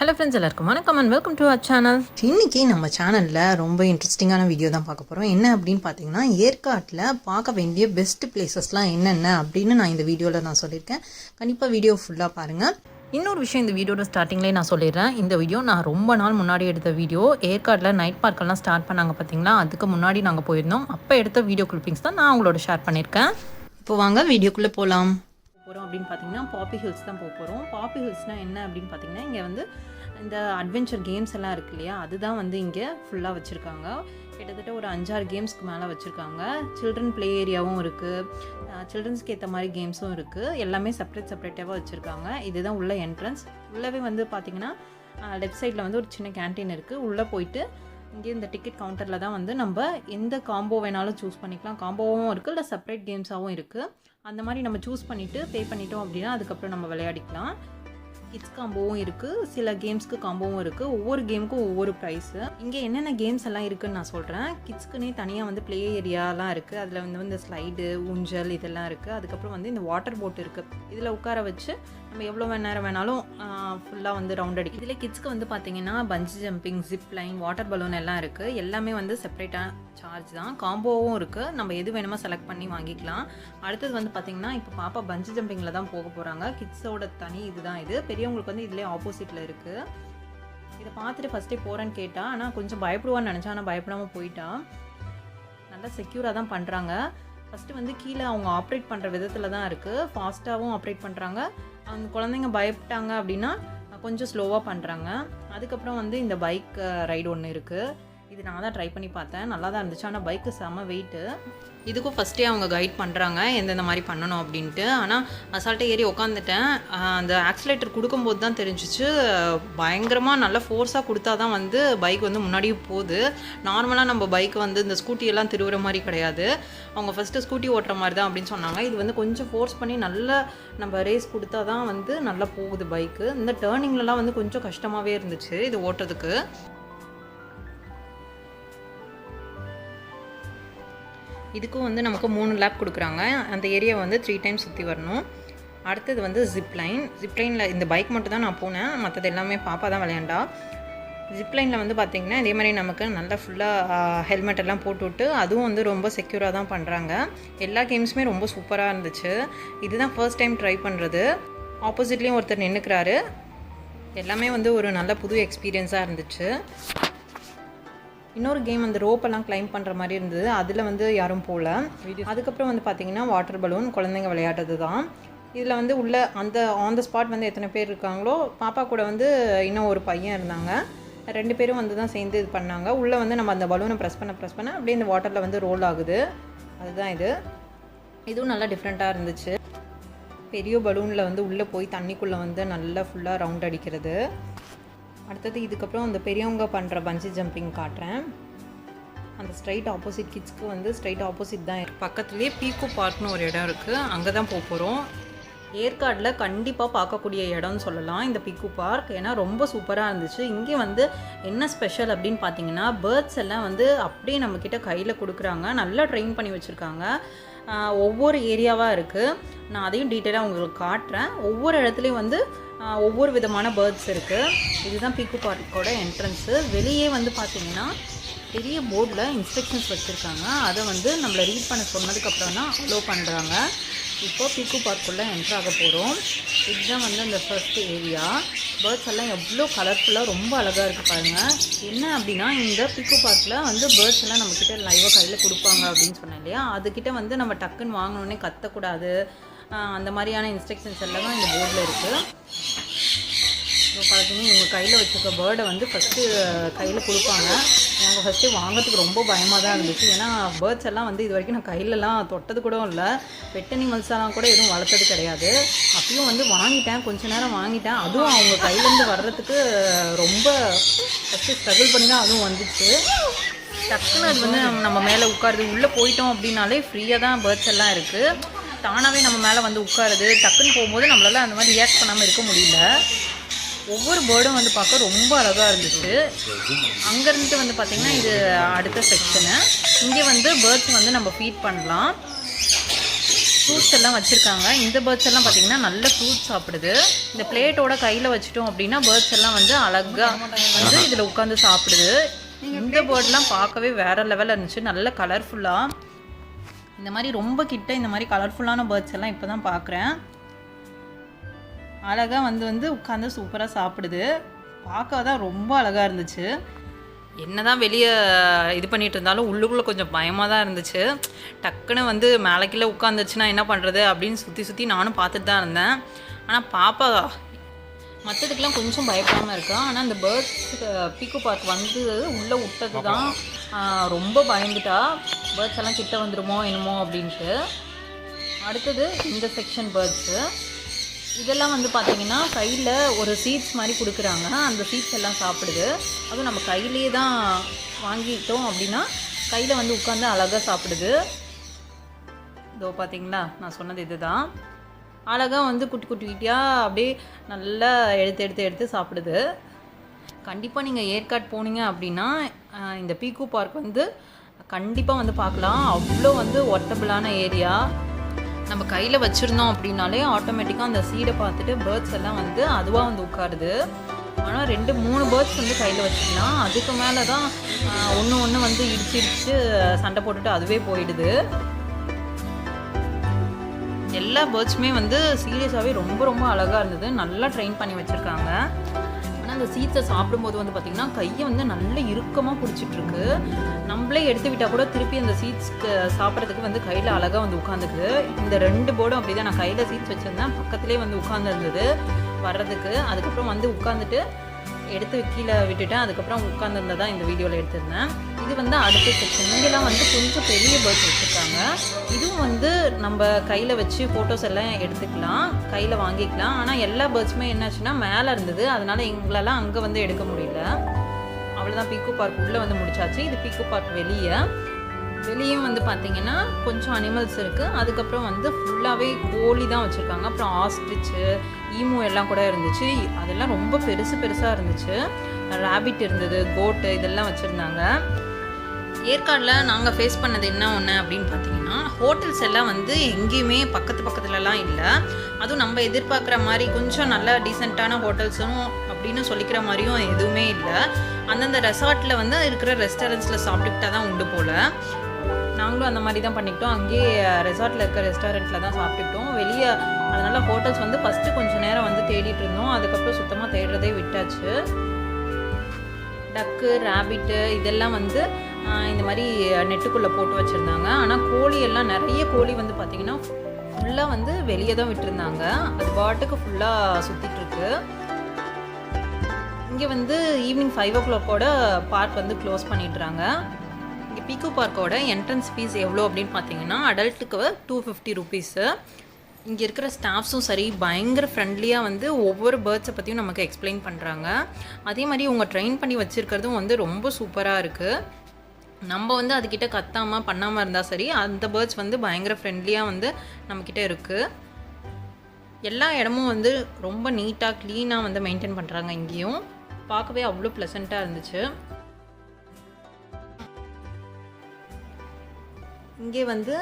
Hello friends எல்லாருக்கும் வணக்கம் and welcome to our channel இன்னைக்கு நம்ம சேனலில் ரொம்ப இன்ட்ரெஸ்டிங்கான வீடியோ தான் பார்க்க போகிறோம் என்ன அப்படின்னு பார்த்தீங்கன்னா ஏற்காட்டில் பார்க்க வேண்டிய பெஸ்ட் பிளேசஸ்லாம் என்னென்ன அப்படின்னு நான் இந்த வீடியோவில் நான் சொல்லியிருக்கேன். கண்டிப்பாக வீடியோ ஃபுல்லாக பாருங்கள் இன்னொரு விஷயம் இந்த வீடியோட ஸ்டார்டிங்லேயே நான் சொல்லிடுறேன். இந்த வீடியோ நான் ரொம்ப நாள் முன்னாடி எடுத்த வீடியோ ஏற்காட்டில் நைட் பார்க்கெல்லாம் ஸ்டார்ட் பண்ணாங்க பார்த்தீங்களா? அதுக்கு முன்னாடி நாங்கள் போயிருந்தோம். அப்போ எடுத்த வீடியோ கிளிப்பிங்ஸ் தான் நான் உங்களோட ஷேர் பண்ணியிருக்கேன். இப்போ வாங்க வீடியோக்குள்ளே போகலாம் போகிறோம் அப்படின்னு பார்த்தீங்கன்னா பாப்பி ஹில்ஸ் தான் போக போகிறோம் பாப்பி ஹில்ஸ்னால் என்ன அப்படின்னு பார்த்தீங்கன்னா இங்கே வந்து இந்த அட்வென்ச்சர் கேம்ஸ் எல்லாம் இருக்கு இல்லையா? அதுதான் வந்து இங்கே ஃபுல்லாக வச்சுருக்காங்க. கிட்டத்தட்ட ஒரு அஞ்சாறு கேம்ஸ்க்கு மேலே வச்சுருக்காங்க. சில்ட்ரன் ப்ளே ஏரியாவும் இருக்குது சில்ட்ரன்ஸ்க்கு ஏற்ற மாதிரி கேம்ஸும் இருக்குது எல்லாமே செப்பரேட் செப்பரேட்டாக வச்சுருக்காங்க. இதுதான் உள்ள என்ட்ரன்ஸ் உள்ளவே வந்து பார்த்திங்கன்னா லெஃப்ட் சைடில் வந்து ஒரு சின்ன கேன்டீன் இருக்குது உள்ளே போயிட்டு இங்கே இந்த டிக்கெட் கவுண்டரில் தான் வந்து நம்ம எந்த காம்போ வேணாலும் சூஸ் பண்ணிக்கலாம். காம்போவும் இருக்குது இல்லை செப்பரேட் கேம்ஸாகவும் இருக்குது அந்த மாதிரி நம்ம சூஸ் பண்ணிவிட்டு பே பண்ணிட்டோம் அப்படின்னா அதுக்கப்புறம் நம்ம விளையாடிக்கலாம். கிட்ஸ் காம்போவும் இருக்குது சில கேம்ஸ்க்கு காம்போவும் இருக்குது ஒவ்வொரு கேமுக்கும் ஒவ்வொரு ப்ரைஸு இங்கே என்னென்ன கேம்ஸ் எல்லாம் இருக்குன்னு நான் சொல்கிறேன் கிட்ஸ்க்குனே தனியாக வந்து ப்ளே ஏரியாலாம் இருக்குது அதில் வந்து இந்த ஸ்லைடு ஊஞ்சல் இதெல்லாம் இருக்குது அதுக்கப்புறம் வந்து இந்த வாட்டர் போட் இருக்குது இதில் உட்கார வச்சு நம்ம எவ்வளோ மணி நேரம் வேணாலும் ஃபுல்லாக வந்து ரவுண்ட் அடிக்கும் இதில் கிட்ஸ்க்கு வந்து பார்த்தீங்கன்னா bungee jumping zip line water balloon எல்லாம் இருக்குது எல்லாமே வந்து செப்பரேட்டாக சார்ஜ் தான். காம்போவும் இருக்குது நம்ம எது வேணுமோ செலக்ட் பண்ணி வாங்கிக்கலாம். அடுத்தது வந்து பார்த்திங்கன்னா இப்போ பாப்பா பஞ்சு ஜம்பிங்கில் தான் போக போகிறாங்க கிட்ஸோட தனி இதுதான் இது. பெரியவங்களுக்கு வந்து இதுலேயே ஆப்போசிட்டில் இருக்குது இதை பார்த்துட்டு ஃபஸ்ட்டே போகிறேன்னு கேட்டால் ஆனால் கொஞ்சம் பயப்படுவான்னு நினச்சா ஆனால் பயப்படாமல் போயிட்டா. நல்லா செக்யூராக தான் பண்ணுறாங்க ஃபஸ்ட்டு வந்து கீழே அவங்க ஆப்ரேட் பண்ணுற விதத்தில் தான் இருக்குது ஃபாஸ்ட்டாகவும் ஆப்ரேட் பண்ணுறாங்க அந்த குழந்தைங்க பயப்பட்டாங்க அப்படின்னா கொஞ்சம் ஸ்லோவாக பண்ணுறாங்க அதுக்கப்புறம் வந்து இந்த பைக் ரைடு ஒன்று இருக்குது இது நான் தான் ட்ரை பண்ணி பார்த்தேன். நல்லா தான் இருந்துச்சு. ஆனால் பைக்கு செம்ம வெயிட்டு இதுக்கும் ஃபஸ்ட்டே அவங்க கைட் பண்ணுறாங்க எந்தெந்த மாதிரி பண்ணணும் அப்படின்ட்டு. ஆனால் அசால்ட்டாக ஏறி உக்காந்துட்டேன். அந்த ஆக்சிலேட்டர் கொடுக்கும்போது தான் தெரிஞ்சிச்சு. பயங்கரமாக நல்லா ஃபோர்ஸாக கொடுத்தா தான் வந்து பைக் வந்து முன்னாடியும் போகுது. நார்மலாக நம்ம பைக் வந்து இந்த ஸ்கூட்டி எல்லாம் திருவுற மாதிரி கிடையாது. அவங்க ஃபஸ்ட்டு ஸ்கூட்டி ஓட்டுற மாதிரி தான் அப்படின்னு சொன்னாங்க. இது வந்து கொஞ்சம் ஃபோர்ஸ் பண்ணி நல்லா நம்ம ரேஸ் கொடுத்தா தான் வந்து நல்லா போகுது பைக்கு இந்த டேர்னிங்லலாம் வந்து கொஞ்சம் கஷ்டமாகவே இருந்துச்சு இது ஓட்டுறதுக்கு. இதுக்கும் வந்து நமக்கு மூணு லேப் கொடுக்குறாங்க. அந்த ஏரியா வந்து த்ரீ டைம்ஸ் சுற்றி வரணும். அடுத்தது வந்து ஜிப்லைன் ஜிப்லைனில் இந்த பைக் மட்டும் தான் நான் போனேன். மற்றது எல்லாமே பாப்பா தான் விளையாண்டா. ஜிப்லைனில் வந்து பார்த்திங்கன்னா இதே மாதிரி நமக்கு நல்லா ஃபுல்லாக ஹெல்மெட் எல்லாம் போட்டுவிட்டு அதுவும் வந்து ரொம்ப செக்யூராக தான் பண்ணுறாங்க எல்லா கேம்ஸுமே ரொம்ப சூப்பராக இருந்துச்சு. இதுதான் ஃபர்ஸ்ட் டைம் ட்ரை பண்ணுறது ஆப்போசிட்லேயும் ஒருத்தர் நின்றுக்கிறாரு எல்லாமே வந்து ஒரு நல்ல புது எக்ஸ்பீரியன்ஸாக இருந்துச்சு. இன்னொரு கேம் அந்த ரோப்பெல்லாம் கிளைம் பண்ணுற மாதிரி இருந்தது. அதில் வந்து யாரும் போகல அதுக்கப்புறம் வந்து பார்த்தீங்கன்னா வாட்டர் பலூன் குழந்தைங்க விளையாடுறது தான். இதில் வந்து உள்ள அந்த ஆன் த ஸ்பாட் வந்து எத்தனை பேர் இருக்காங்களோ பாப்பா கூட வந்து இன்னும் ஒரு பையன் இருந்தாங்க. ரெண்டு பேரும் வந்து தான் சேர்ந்து இது பண்ணாங்க. உள்ளே வந்து நம்ம அந்த பலூனை ப்ரெஸ் பண்ண ப்ரெஸ் பண்ண அப்படியே இந்த வாட்டரில் வந்து ரோல் ஆகுது. அதுதான் இது. இதுவும் நல்லா டிஃப்ரெண்ட்டாக இருந்துச்சு. பெரிய பலூனில் வந்து உள்ளே போய் தண்ணிக்குள்ளே வந்து நல்லா ஃபுல்லாக ரவுண்ட் அடிக்கிறது. அடுத்தது இதுக்கப்புறம் அந்த பெரியவங்க பண்ணுற பஞ்சி ஜம்பிங் காட்டுறேன். அந்த ஸ்ட்ரைட் ஆப்போசிட் கிட்ஸ்க்கு வந்து ஸ்ட்ரைட் ஆப்போசிட் தான் பக்கத்துலேயே பீக்கு பார்க்னு ஒரு இடம் இருக்குது அங்கே தான் போக போகிறோம் ஏற்காடில் கண்டிப்பாக பார்க்கக்கூடிய இடம்னு சொல்லலாம். இந்த பிக்கு பார்க் ஏன்னா ரொம்ப சூப்பராக இருந்துச்சு. இங்கே வந்து என்ன ஸ்பெஷல் அப்படின்னு பார்த்தீங்கன்னா பேர்ட்ஸ் எல்லாம் வந்து அப்படியே நம்மக்கிட்ட கையில் கொடுக்குறாங்க. நல்லா ட்ரெயின் பண்ணி வச்சுருக்காங்க. ஒவ்வொரு ஏரியாவாக இருக்குது நான் அதையும் டீட்டெயிலாக உங்களுக்கு காட்டுறேன். ஒவ்வொரு இடத்துலையும் வந்து ஒவ்வொரு விதமான பேர்ட்ஸ் இருக்குது இதுதான் பீக்கு பார்க்கோட என்ட்ரன்ஸு வெளியே வந்து பார்த்தீங்கன்னா பெரிய போர்டில் இன்ஸ்ட்ரக்ஷன்ஸ் வச்சுருக்காங்க. அதை வந்து நம்மளை ரீட் பண்ண சொன்னதுக்கப்புறம் தான் அலோவ் பண்ணுறாங்க இப்போ பீக்கு பார்க்குள்ளே என்ட்ரு ஆக போகிறோம் இதுதான் வந்து அந்த ஃபர்ஸ்ட் ஏரியா பேர்ட்ஸ் எல்லாம் எவ்வளோ கலர்ஃபுல்லாக ரொம்ப அழகாக இருக்குது பாருங்கள் என்ன அப்படின்னா இந்த பிக்கு பார்க்கில் வந்து பேர்ட்ஸ் எல்லாம் நம்மக்கிட்ட லைவாக கையில் கொடுப்பாங்க அப்படின்னு சொன்னேன் இல்லையா? அதுக்கிட்ட வந்து நம்ம டக்குன்னு வாங்கினோடனே கத்தக்கூடாது. அந்த மாதிரியான இன்ஸ்ட்ரக்ஷன்ஸ் எல்லாம் தான் இந்த போர்டில் இருக்குது இப்போ பார்த்தீங்கன்னா இவங்க கையில் வச்சுருக்க பேர்டை வந்து ஃபஸ்ட்டு கையில் கொடுப்பாங்க. நாங்கள் ஃபஸ்ட்டு வாங்கிறதுக்கு ரொம்ப பயமாக தான் இருந்துச்சு. ஏன்னா பேர்ட்ஸ் எல்லாம் வந்து இது வரைக்கும் நான் கையிலலாம் தொட்டது கூட இல்லை. பெட் அனிமல்ஸெல்லாம் கூட எதுவும் வளர்த்தது கிடையாது. அப்பயும் வந்து வாங்கிட்டேன். கொஞ்ச நேரம் வாங்கிட்டேன். அதுவும் அவங்க கையிலேருந்து வர்றதுக்கு ரொம்ப ஃபஸ்ட்டு ஸ்ட்ரகிள் பண்ணி தான் அதுவும் வந்துச்சு. டக்குன்னு அது வந்து நம்ம- நம்ம மேலே உட்காருது. உள்ளே போயிட்டோம் அப்படின்னாலே ஃப்ரீயாக தான் பேர்ட்ஸ் எல்லாம் இருக்குது தானாகவே நம்ம மேலே வந்து உட்காருது. டக்குன்னு போகும்போது நம்மளால அந்த மாதிரி ரியாக்ட் பண்ணாமல் இருக்க முடியல. ஒவ்வொரு பேர்டும் வந்து பார்க்க ரொம்ப அழகாக இருந்துச்சு. அங்கேருந்து வந்து பார்த்திங்கன்னா இது அடுத்த செக்ஷனு இங்கே வந்து பேர்ட்ஸ் வந்து நம்ம ஃபீட் பண்ணலாம். ஃப்ரூட்ஸ் எல்லாம் வச்சுருக்காங்க. இந்த பேர்ட்ஸ் எல்லாம் பார்த்தீங்கன்னா நல்ல ஃப்ரூட்ஸ் சாப்பிடுது. இந்த பிளேட்டோட கையில் வச்சுட்டோம் அப்படின்னா பேர்ட்ஸ் எல்லாம் வந்து அழகாக வந்து இதில் உட்காந்து சாப்பிடுது. இந்த பேர்ட்லாம் பார்க்கவே வேற லெவலில் இருந்துச்சு. நல்ல கலர்ஃபுல்லாக இந்த மாதிரி ரொம்ப கிட்ட இந்த மாதிரி கலர்ஃபுல்லான பேர்ட்ஸ் எல்லாம் இப்போ தான் பார்க்குறேன் அழகாக வந்து வந்து உட்காந்து சூப்பராக சாப்பிடுது. பார்க்க தான் ரொம்ப அழகாக இருந்துச்சு. என்னதான் வெளியே இது பண்ணிட்டு இருந்தாலும் உள்ளுக்குள்ளே கொஞ்சம் பயமாக தான் இருந்துச்சு. டக்குன்னு வந்து மேலே கீழே உட்காந்துச்சுன்னா என்ன பண்ணுறது அப்படின்னு சுற்றி சுற்றி நானும் பார்த்துட்டு தான் இருந்தேன். ஆனால் பாப்பா மற்றதுக்கெலாம் கொஞ்சம் பயப்படாமல் இருக்கா? ஆனால் இந்த பேர்ட்ஸ் பீக்கு பார்க் வந்து உள்ளே விட்டது தான் ரொம்ப பயந்துட்டா. பேர்ட்ஸ் எல்லாம் கிட்ட வந்துடுமோ என்னமோ அப்படின்ட்டு. அடுத்தது இந்த செக்ஷன் பேர்ட்ஸு இதெல்லாம் வந்து பார்த்திங்கன்னா கையில் ஒரு சீட்ஸ் மாதிரி கொடுக்குறாங்க. அந்த சீட்ஸ் எல்லாம் சாப்பிடுது. அதுவும் நம்ம கையிலேயே தான் வாங்கிட்டோம் அப்படின்னா கையில் வந்து உட்காந்து அழகாக சாப்பிடுது. இதோ பார்த்தீங்களா நான் சொன்னது இதுதான். அழகாக வந்து குட்டி குட்டி குட்டியாக அப்படியே நல்லா எடுத்து எடுத்து எடுத்து சாப்பிடுது. கண்டிப்பாக நீங்கள் ஏற்காடு போனீங்க அப்படின்னா இந்த பீக்கு பார்க் வந்து கண்டிப்பாக வந்து பார்க்கலாம். அவ்வளோ வந்து ஒர்த்தபிளான ஏரியா நம்ம கையில் வச்சுருந்தோம் அப்படின்னாலே ஆட்டோமேட்டிக்காக அந்த சீடை பார்த்துட்டு பேர்ட்ஸ் எல்லாம் வந்து அதுவாக வந்து உட்காருது. ஆனால் ரெண்டு மூணு பேர்ட்ஸ் வந்து கையில் வச்சுக்கலாம் அதுக்கு மேலே தான் ஒன்று ஒன்று வந்து இடிச்சு இடிச்சு சண்டை போட்டுட்டு அதுவே போயிடுது. எல்லா பேர்ட்ஸுமே வந்து சீரியஸாகவே ரொம்ப ரொம்ப அழகாக இருந்தது. நல்லா ட்ரெயின் பண்ணி வச்சுருக்காங்க. அந்த சீட்ஸை சாப்பிடும்போது வந்து பார்த்திங்கன்னா கையை வந்து நல்ல இறுக்கமாக பிடிச்சிட்ருக்கு. நம்மளே எடுத்து விட்டால் கூட திருப்பி அந்த சீட்ஸ்க்கு சாப்பிட்றதுக்கு வந்து கையில் அழகாக வந்து உட்காந்துக்கு இந்த ரெண்டு போர்டும் அப்படி தான் நான் கையில் சீட்ஸ் வச்சுருந்தேன். பக்கத்துலேயே வந்து உட்காந்துருந்தது வர்றதுக்கு. அதுக்கப்புறம் வந்து உட்காந்துட்டு எடுத்து கீழே விட்டுட்டேன். அதுக்கப்புறம் உட்காந்துருந்ததா இந்த வீடியோவில் எடுத்திருந்தேன். இது வந்து அடுத்த செக்ஷன் இங்கெல்லாம் வந்து கொஞ்சம் பெரிய பேர்ட்ஸ் வச்சுருக்காங்க. இதுவும் வந்து நம்ம கையில் வச்சு ஃபோட்டோஸ் எல்லாம் எடுத்துக்கலாம். கையில் வாங்கிக்கலாம். ஆனால் எல்லா பேர்ட்ஸுமே என்னாச்சுன்னா மேலே இருந்தது. அதனால் எங்களெல்லாம் அங்கே வந்து எடுக்க முடியல. அவ்வளோதான் பீக்கு பார்க் உள்ளே வந்து முடிச்சாச்சு. இது பீக்கு பார்க் வெளியே. வெளியும் வந்து பார்த்தீங்கன்னா கொஞ்சம் அனிமல்ஸ் இருக்குது அதுக்கப்புறம் வந்து ஃபுல்லாகவே கோழி தான் வச்சுருக்காங்க. அப்புறம் ஆஸ்ட்ரிச்சு ஈமு எல்லாம் கூட இருந்துச்சு. அதெல்லாம் ரொம்ப பெருசு பெருசாக இருந்துச்சு. ரேபிட் இருந்தது கோட்டு இதெல்லாம் வச்சுருந்தாங்க. ஏற்காடில் நாங்கள் ஃபேஸ் பண்ணது என்ன ஒன்று அப்படின்னு பார்த்தீங்கன்னா ஹோட்டல்ஸ் எல்லாம் வந்து எங்கேயுமே பக்கத்து பக்கத்துலலாம் இல்லை. அதுவும் நம்ம எதிர்பார்க்குற மாதிரி கொஞ்சம் நல்ல டீசெண்டான ஹோட்டல்ஸும் அப்படின்னு சொல்லிக்கிற மாதிரியும் எதுவுமே இல்லை. அந்தந்த ரெசார்ட்டில் வந்து இருக்கிற ரெஸ்டாரண்ட்ஸில் சாப்பிட்டுக்கிட்டா தான் உண்டு போல். நாங்களும் அந்த மாதிரி தான் பண்ணிக்கிட்டோம். அங்கேயே ரெசார்ட்டில் இருக்க ரெஸ்டாரண்ட்டில் தான் சாப்பிட்டுக்கிட்டோம். வெளியே அதனால் ஹோட்டல்ஸ் வந்து ஃபஸ்ட்டு கொஞ்சம் நேரம் வந்து தேடிட்டு இருந்தோம். அதுக்கப்புறம் சுத்தமாக தேடுறதே விட்டாச்சு. டக்கு ரேபிட்டு இதெல்லாம் வந்து இந்த மாதிரி நெட்டுக்குள்ளே போட்டு வச்சுருந்தாங்க. ஆனால் கோழி எல்லாம் நிறைய கோழி வந்து பார்த்திங்கன்னா ஃபுல்லாக வந்து வெளியே தான் விட்டுருந்தாங்க. அது பாட்டுக்கு ஃபுல்லாக சுற்றிட்டுருக்கு இங்கே வந்து ஈவினிங் ஃபைவ் ஓ கிளாக்கோட பார்க் வந்து க்ளோஸ் பண்ணிடுறாங்க. பீக்கோ பார்க்கோட என்ட்ரன்ஸ் ஃபீஸ் எவ்வளோ அப்படின்னு பார்த்தீங்கன்னா அடல்ட்டுக்கு டூ ஃபிஃப்டி ருபீஸு இங்கே இருக்கிற ஸ்டாஃப்ஸும் சரி பயங்கர ஃப்ரெண்ட்லியாக வந்து ஒவ்வொரு பேர்ட்ஸை பற்றியும் நமக்கு எக்ஸ்பிளைன் பண்ணுறாங்க அதே மாதிரி இவங்க ட்ரெயின் பண்ணி வச்சுருக்கிறதும் வந்து ரொம்ப சூப்பராக இருக்குது நம்ம வந்து அதுக்கிட்ட கத்தாமல் பண்ணாமல் இருந்தால் சரி அந்த பேர்ட்ஸ் வந்து பயங்கர ஃப்ரெண்ட்லியாக வந்து நம்மக்கிட்ட இருக்குது எல்லா இடமும் வந்து ரொம்ப நீட்டாக க்ளீனாக வந்து மெயின்டைன் பண்ணுறாங்க இங்கேயும். பார்க்கவே அவ்வளோ ப்ளசண்ட்டாக இருந்துச்சு. இங்கே வந்து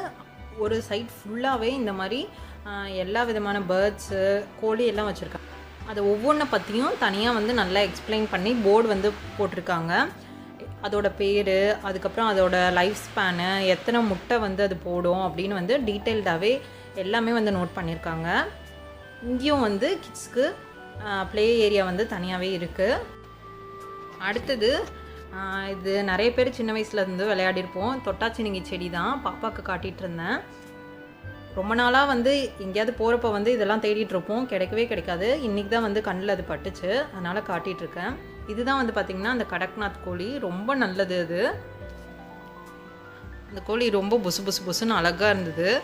ஒரு சைட் ஃபுல்லாகவே இந்த மாதிரி எல்லா விதமான பேர்ட்ஸு கோழி எல்லாம் வச்சுருக்காங்க. அதை ஒவ்வொன்றை பற்றியும் தனியாக வந்து நல்லா எக்ஸ்பிளைன் பண்ணி போர்டு வந்து போட்டிருக்காங்க. அதோட பேர் அதுக்கப்புறம் அதோட லைஃப் ஸ்பேனு எத்தனை முட்டை வந்து அது போடும் அப்படின்னு வந்து டீட்டெயில்டாகவே எல்லாமே வந்து நோட் பண்ணியிருக்காங்க இங்கேயும் வந்து கிட்ஸ்க்கு ப்ளே ஏரியா வந்து தனியாகவே இருக்குது அடுத்தது இது நிறைய பேர் சின்ன வயசுலேருந்து விளையாடிருப்போம். தொட்டாச்சினிங்கி செடி தான். பாப்பாவுக்கு காட்டிகிட்டு இருந்தேன். ரொம்ப நாளாக வந்து எங்கேயாவது போகிறப்ப வந்து இதெல்லாம் தேடிட்டுருப்போம் கிடைக்கவே கிடைக்காது. இன்றைக்கி தான் வந்து கண்ணில் அது பட்டுச்சு. அதனால் காட்டிகிட்டு இருக்கேன். இதுதான் வந்து பார்த்திங்கன்னா அந்த கடக்நாத் கோழி. ரொம்ப நல்லது அது. அந்த கோழி ரொம்ப புசு புசு புசுன்னு அழகாக இருந்தது.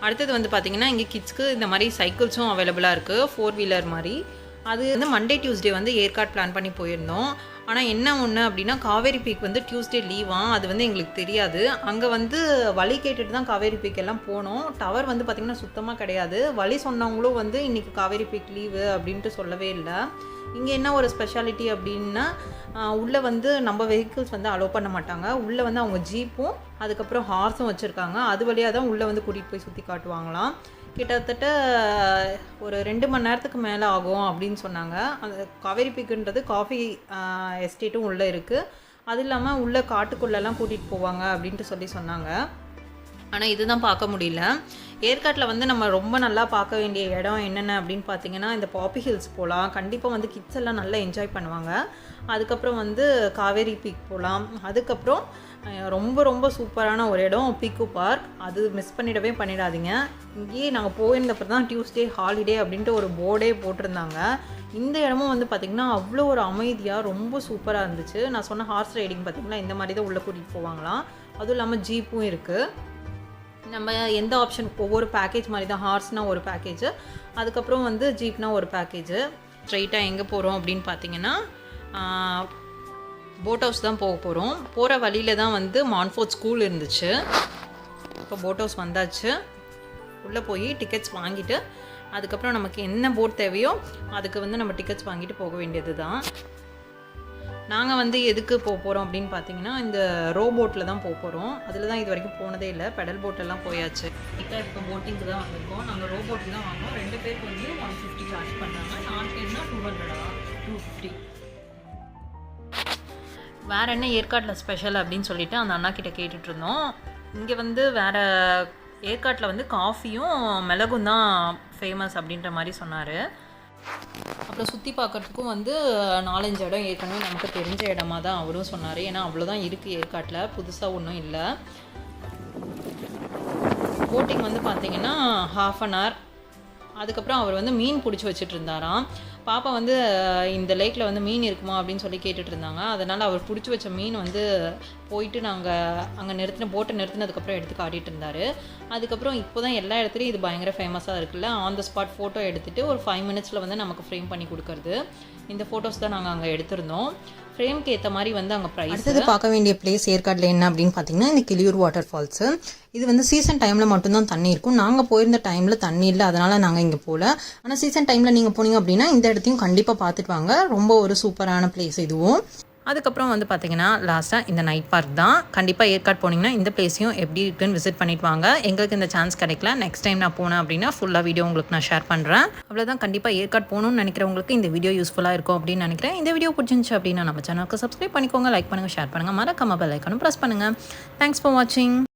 அடுத்தது வந்து பார்த்திங்கன்னா இங்கே கிட்ஸ்க்கு இந்த மாதிரி சைக்கிள்ஸும் அவைலபிளாக இருக்குது ஃபோர் வீலர் மாதிரி. அது வந்து மண்டே டியூஸ்டே வந்து ஏற்காடு பிளான் பண்ணி போயிருந்தோம். ஆனால் என்ன ஒன்று அப்படின்னா காவேரி பீக் வந்து டியூஸ்டே லீவாக அது வந்து எங்களுக்கு தெரியாது. அங்கே வந்து வழி கேட்டுட்டு தான் காவேரி பீக் எல்லாம் போனோம். டவர் வந்து பார்த்திங்கன்னா சுத்தமாக கிடையாது. வழி சொன்னவங்களும் வந்து இன்றைக்கி காவேரி பீக் லீவு அப்படின்ட்டு சொல்லவே இல்லை. இங்கே என்ன ஒரு ஸ்பெஷாலிட்டி அப்படின்னா உள்ளே வந்து நம்ம வெஹிக்கிள்ஸ் வந்து அலோவ் பண்ண மாட்டாங்க. உள்ளே வந்து அவங்க ஜீப்பும் அதுக்கப்புறம் ஹார்ஸும் வச்சுருக்காங்க. அது வழியாக தான் உள்ளே வந்து கூட்டிகிட்டு போய் சுற்றி காட்டுவாங்களாம். கிட்டத்தட்ட ஒரு ரெண்டு மணி நேரத்துக்கு மேலே ஆகும் அப்படின்னு சொன்னாங்க. அந்த காவேரி பீக்குன்றது காஃபி எஸ்டேட்டும் உள்ளே இருக்குது அது இல்லாமல் உள்ளே காட்டுக்குள்ளெல்லாம் கூட்டிகிட்டு போவாங்க அப்படின்ட்டு சொல்லி சொன்னாங்க. ஆனால் இதுதான் பார்க்க முடியல. ஏற்காட்டில் வந்து நம்ம ரொம்ப நல்லா பார்க்க வேண்டிய இடம் என்னென்ன அப்படின்னு பார்த்தீங்கன்னா இந்த பாப்பி ஹில்ஸ் போகலாம் கண்டிப்பாக வந்து கிட்ஸ் எல்லாம் நல்லா என்ஜாய் பண்ணுவாங்க. அதுக்கப்புறம் வந்து காவேரி பீக் போகலாம் அதுக்கப்புறம் ரொம்ப ரொம்ப சூப்பரான ஒரு இடம் பீக்கு பார்க். அது மிஸ் பண்ணிடவே பண்ணிடாதீங்க. இங்கேயே நாங்கள் போயிருந்தப்போ தான் டியூஸ்டே ஹாலிடே அப்படின்ட்டு ஒரு போர்டே போட்டிருந்தாங்க. இந்த இடமும் வந்து பார்த்திங்கன்னா அவ்வளோ ஒரு அமைதியாக ரொம்ப சூப்பராக இருந்துச்சு. நான் சொன்ன ஹார்ஸ் ரைடிங் பார்த்திங்கன்னா இந்த மாதிரி தான் உள்ளே கூட்டிகிட்டு போவாங்களாம். அதுவும் இல்லாமல் ஜீப்பும் இருக்குது நம்ம எந்த ஆப்ஷன் ஒவ்வொரு பேக்கேஜ் மாதிரி தான் ஹார்ஸ்னால் ஒரு பேக்கேஜ் அதுக்கப்புறம் வந்து ஜீப்னா ஒரு பேக்கேஜ் ஸ்ட்ரைட்டாக எங்கே போகிறோம் அப்படின்னு பார்த்தீங்கன்னா போட் ஹவுஸ் தான் போக போகிறோம் போகிற வழியில் தான் வந்து மான்ஃபோர்ட் ஸ்கூல் இருந்துச்சு. இப்போ போட் ஹவுஸ் வந்தாச்சு. உள்ளே போய் டிக்கெட்ஸ் வாங்கிட்டு அதுக்கப்புறம் நமக்கு என்ன போட் தேவையோ அதுக்கு வந்து நம்ம டிக்கெட்ஸ் வாங்கிட்டு போக வேண்டியது தான் நாங்கள் வந்து எதுக்கு போக போகிறோம் அப்படின்னு பார்த்தீங்கன்னா இந்த ரோ போட்டில் தான் போக போகிறோம் அதில் தான் இது வரைக்கும் போனதே இல்லை. பெடல் போட்டெல்லாம் போயாச்சு. இப்போ இப்போ போட்டிங்க்கு தான் வந்திருக்கோம். நாங்கள் ரோ போட்டில் தான் வாங்கினோம் ரெண்டு பேருக்கு வந்து ஒன் ஃபிஃப்டி சார்ஜ் பண்ணுறாங்க நாலு பேர்னா டூ ஹண்ட்ரடா டூ ஃபிஃப்டி வேறு என்ன ஏற்காட்டில் ஸ்பெஷல் அப்படின்னு சொல்லிட்டு அந்த அண்ணா கிட்ட கேட்டுட்டு இருந்தோம் இங்கே வந்து வேற ஏற்காட்டில் வந்து காஃபியும் மிளகும் தான் ஃபேமஸ் அப்படின்ற மாதிரி சொன்னார். அப்புறம் சுற்றி பார்க்கறதுக்கும் வந்து நாலஞ்சு இடம் ஏற்கனவே நமக்கு தெரிஞ்ச இடமா தான் அவரும் சொன்னார். ஏன்னா அவ்வளோதான் இருக்குது ஏற்காட்டில் புதுசாக ஒன்றும் இல்லை. போட்டிங் வந்து பார்த்தீங்கன்னா ஹாஃப் அன் ஹவர் அதுக்கப்புறம் அவர் வந்து மீன் பிடிச்சி வச்சுட்டு இருந்தாராம். பாப்பா வந்து இந்த லேக்கில் வந்து மீன் இருக்குமா அப்படின்னு சொல்லி கேட்டுட்டு இருந்தாங்க அதனால் அவர் பிடிச்சி வச்ச மீன் வந்து போயிட்டு நாங்கள் அங்கே நிறுத்தின போட்டை நிறுத்தினதுக்கப்புறம் எடுத்து காட்டிட்டு இருந்தார் அதுக்கப்புறம் இப்போ தான் எல்லா இடத்துலையும் இது பயங்கர ஃபேமஸாக இருக்குல்ல. ஆன் த ஸ்பாட் ஃபோட்டோ எடுத்துகிட்டு ஒரு ஃபைவ் மினிட்ஸில் வந்து நமக்கு ஃப்ரேம் பண்ணி கொடுக்கறது. இந்த ஃபோட்டோஸ் தான் நாங்கள் அங்கே எடுத்திருந்தோம். ஃப்ரேம்க்கு ஏற்ற மாதிரி வந்து அங்கே ப்ரைஸ் அடுத்தது பார்க்க வேண்டிய பிளேஸ் ஏற்காட்டில் என்ன அப்படின்னு பார்த்தீங்கன்னா இந்த கிளியூர் வாட்டர் ஃபால்ஸு இது வந்து சீசன் டைமில் மட்டும்தான் தண்ணி இருக்கும். நாங்கள் போயிருந்த டைமில் தண்ணி இல்லை அதனால் நாங்கள் இங்கே போகல ஆனால் சீசன் டைமில் நீங்கள் போனீங்க அப்படின்னா இந்த இடத்தையும் கண்டிப்பாக பார்த்துட்டு வாங்க. ரொம்ப ஒரு சூப்பரான பிளேஸ் இதுவும். அதுக்கப்புறம் வந்து பார்த்தீங்கன்னா லாஸ்ட்டாக இந்த நைட் பார்க் தான். கண்டிப்பாக ஏற்காடு போனீங்கன்னா இந்த பிளேஸையும் எப்படி இருக்குன்னு விசிட் பண்ணிட்டு வாங்க. எங்களுக்கு இந்த சான்ஸ் கிடைக்கல. நெக்ஸ்ட் டைம் நான் போனேன் அப்படின்னா ஃபுல்லாக வீடியோ உங்களுக்கு நான் ஷேர் பண்ணுறேன் அவ்வளோதான் கண்டிப்பாக ஏற்காடு போகணும்னு நினைக்கிறவங்களுக்கு இந்த வீடியோ யூஸ்ஃபுல்லாக இருக்கும் அப்படின்னு நினைக்கிறேன். இந்த வீடியோ பிடிச்சிருந்துச்சு அப்படின்னா நம்ம சேனலுக்கு சப்ஸ்கிரைப் பண்ணிக்கோங்க லைக் பண்ணுங்கள் ஷேர் பண்ணுங்கள் மறக்காமல் பெல் ஐக்கானும் ப்ரெஸ் பண்ணுங்கள் தேங்க்ஸ் ஃபார் வாட்சிங்